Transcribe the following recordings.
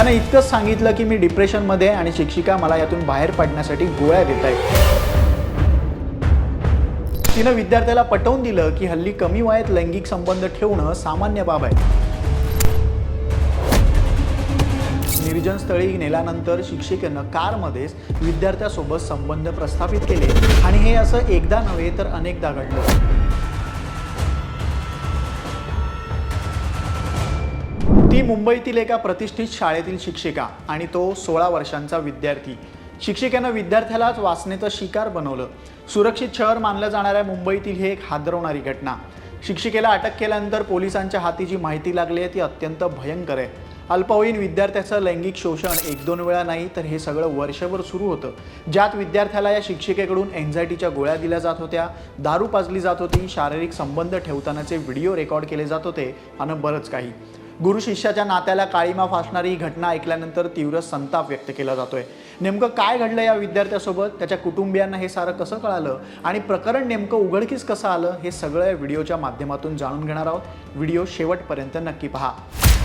त्यानं इतकंच सांगितलं की मी डिप्रेशनमध्ये आहे आणि शिक्षिका मला यातून बाहेर पडण्यासाठी गोळ्या देत आहेत तिनं विद्यार्थ्याला पटवून दिलं की हल्ली कमी वयात लैंगिक संबंध ठेवणं सामान्य बाब आहे. निर्जन स्थळी नेल्यानंतर शिक्षिकेनं कारमध्येच विद्यार्थ्यासोबत संबंध प्रस्थापित केले. आणि हे असं एकदा नव्हे तर अनेकदा घडलं. ही मुंबईतील एका प्रतिष्ठित शाळेतील शिक्षिका आणि तो सोळा वर्षांचा विद्यार्थी. शिक्षिकेनं विद्यार्थ्यालाच वासनेचं शिकार बनवलं. सुरक्षित शहर मानलं जाणाऱ्या मुंबईतील ही एक हादरवणारी घटना. शिक्षिकेला अटक केल्यानंतर पोलिसांच्या हाती जी माहिती लागली आहे ती अत्यंत भयंकर आहे. अल्पवयीन विद्यार्थ्याचं लैंगिक शोषण एक दोन वेळा नाही तर हे सगळं वर्षभर सुरू होतं. ज्यात विद्यार्थ्याला या शिक्षिकेकडून एन्झायटीच्या गोळ्या दिल्या जात होत्या दारू पाजली जात होती शारीरिक संबंध ठेवतानाचे व्हिडिओ रेकॉर्ड केले जात होते आणि बरंच काही. गुरु शिष्याच्या नात्याला काळीमा फासणारी ही घटना ऐकल्यानंतर तीव्र संताप व्यक्त केला जातोय. नेमकं काय घडलं या विद्यार्थ्यासोबत? त्याच्या कुटुंबियांना हे सारं कसं कळालं? आणि प्रकरण नेमकं उघडकीस कसं आलं? हे सगळं या व्हिडिओच्या माध्यमातून जाणून घेणार आहोत. व्हिडिओ शेवटपर्यंत नक्की पहा.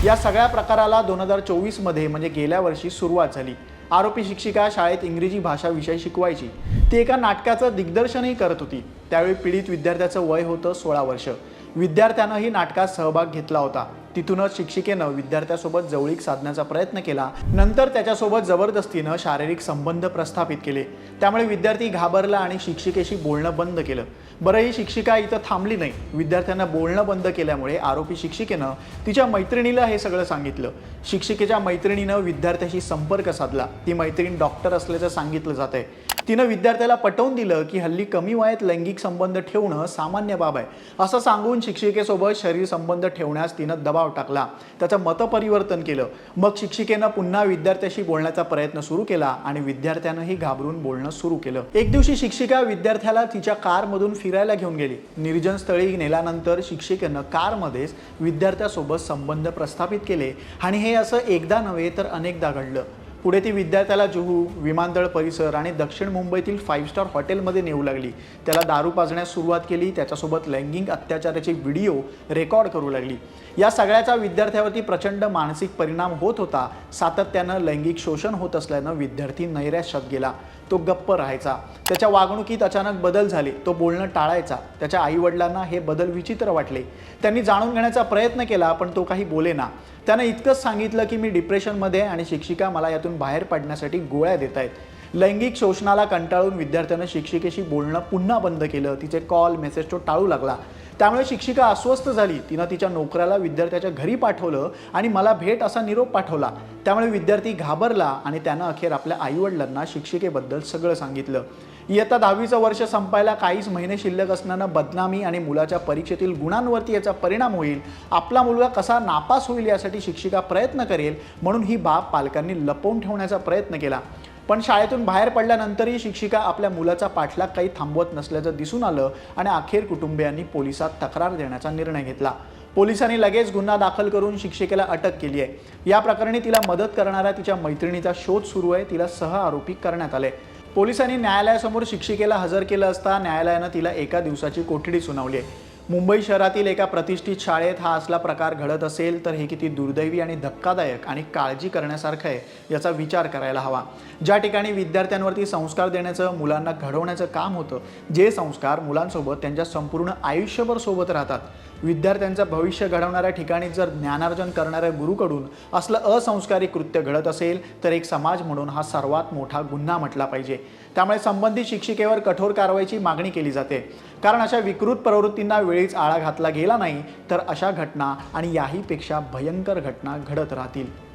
या सगळ्या प्रकाराला दोन हजार चोवीसमध्ये म्हणजे गेल्या वर्षी सुरुवात झाली. आरोपी शिक्षिका शाळेत इंग्रजी भाषा विषय शिकवायची. ती एका नाटकाचं दिग्दर्शनही करत होती. त्यावेळी पीडित विद्यार्थ्याचं वय होतं सोळा वर्ष. विद्यार्थ्यानंही नाटकात सहभाग घेतला होता. तिथूनच शिक्षिकेनं विद्यार्थ्यासोबत जवळीक साधण्याचा प्रयत्न केला. नंतर त्याच्यासोबत जबरदस्तीनं शारीरिक संबंध प्रस्थापित केले. त्यामुळे विद्यार्थी घाबरला आणि शिक्षिकेशी बोलणं बंद केलं. बरं ही शिक्षिका इथं थांबली नाही. विद्यार्थ्यांना बोलणं बंद केल्यामुळे आरोपी शिक्षिकेनं तिच्या मैत्रिणीला हे सगळं सांगितलं. शिक्षिकेच्या मैत्रिणीनं विद्यार्थ्याशी संपर्क साधला. ती मैत्रीण डॉक्टर असल्याचं सांगितलं जात आहे तिनं विद्यार्थ्याला पटवून दिलं की हल्ली कमी वयात लैंगिक संबंध ठेवणं सामान्य बाब आहे. असं सांगून शिक्षिकेसोबत शरीर संबंध ठेवण्यास तिनं दबाव टाकला. त्याचं मतपरिवर्तन केलं. मग शिक्षिकेनं पुन्हा विद्यार्थ्याशी बोलण्याचा प्रयत्न सुरू केला आणि विद्यार्थ्यानंही घाबरून बोलणं सुरू केलं. एक दिवशी शिक्षिका विद्यार्थ्याला तिच्या कारमधून फिरायला घेऊन गेली. निर्जन स्थळी नेल्यानंतर शिक्षिकेनं कारमध्येच विद्यार्थ्यासोबत संबंध प्रस्थापित केले आणि हे असं एकदा नव्हे तर अनेकदा घडलं. पुढे ती विद्यार्थ्याला जुहू विमानतळ परिसर आणि दक्षिण मुंबईतील फाईव्ह स्टार हॉटेलमध्ये नेऊ लागली. त्याला दारू पाजण्यास सुरुवात केली. त्याच्यासोबत लैंगिक अत्याचाराचे व्हिडिओ रेकॉर्ड करू लागली. या सगळ्याचा विद्यार्थ्यावरती प्रचंड मानसिक परिणाम होत होता. सातत्यानं लैंगिक शोषण होत असल्यानं विद्यार्थी नैराश्यात गेला. तो गप्प राहायचा. त्याच्या वागणुकीत अचानक बदल झाले. तो बोलणं टाळायचा. त्याच्या आईवडिलांना हे बदल विचित्र वाटले. त्यांनी जाणून घेण्याचा प्रयत्न केला पण तो काही बोलेना. त्यानं इतकंच सांगितलं की मी डिप्रेशनमध्ये आणि शिक्षिका मला यातून बाहेर पडण्यासाठी गोळ्या देत आहेत लैंगिक शोषणाला कंटाळून विद्यार्थ्यानं शिक्षिकेशी बोलणं पुन्हा बंद केलं. तिचे कॉल मेसेज तो टाळू लागला. त्यामुळे शिक्षिका अस्वस्थ झाली. तिनं तिच्या नोकऱ्याला विद्यार्थ्याच्या घरी पाठवलं आणि मला भेट असा निरोप पाठवला. त्यामुळे विद्यार्थी घाबरला आणि त्यानं अखेर आपल्या आईवडिलांना शिक्षिकेबद्दल सगळं सांगितलं. इयत्ता दहावीचं वर्ष संपायला काहीच महिने शिल्लक असण्यानं बदनामी आणि मुलाच्या परीक्षेतील गुणांवरती याचा परिणाम होईल. आपला मुलगा कसा नापास होईल यासाठी शिक्षिका प्रयत्न करेल म्हणून ही बाब पालकांनी लपवून ठेवण्याचा प्रयत्न केला. पण शाळेतून बाहेर पडल्यानंतरही शिक्षिका आपल्या मुलाचा पाठलाग काही थांबवत नसल्याचं दिसून आलं आणि अखेर कुटुंबियांनी पोलिसात तक्रार देण्याचा निर्णय घेतला. पोलिसांनी लगेच गुन्हा दाखल करून शिक्षिकेला अटक केली आहे. या प्रकरणी तिला मदत करणाऱ्या तिच्या मैत्रिणीचा शोध सुरू आहे. तिला सह आरोपी करण्यात आले. पोलिसांनी न्यायालयासमोर शिक्षिकेला हजर केलं असता न्यायालयानं तिला एका दिवसाची कोठडी सुनावली आहे. मुंबई शहरातील एका प्रतिष्ठित शाळेत हा असला प्रकार घडत असेल तर हे किती दुर्दैवी आणि धक्कादायक आणि काळजी करण्यासारखं आहे याचा विचार करायला हवा. ज्या ठिकाणी विद्यार्थ्यांवरती संस्कार देण्याचं मुलांना घडवण्याचं काम होतं जे संस्कार मुलांसोबत त्यांच्या संपूर्ण आयुष्यभर सोबत राहतात विद्यार्थ्यांचं भविष्य घडवणाऱ्या ठिकाणी जर ज्ञानार्जन करणाऱ्या गुरुकडून असलं असंस्कारी कृत्य घडत असेल तर एक समाज म्हणून हा सर्वात मोठा गुन्हा म्हटला पाहिजे. त्यामुळे संबंधित शिक्षिकेवर कठोर कारवाईची मागणी केली जाते. कारण अशा विकृत प्रवृत्तींना वेळीच आळा घातला गेला नाही तर अशा घटना आणि याहीपेक्षा भयंकर घटना घडत राहतील.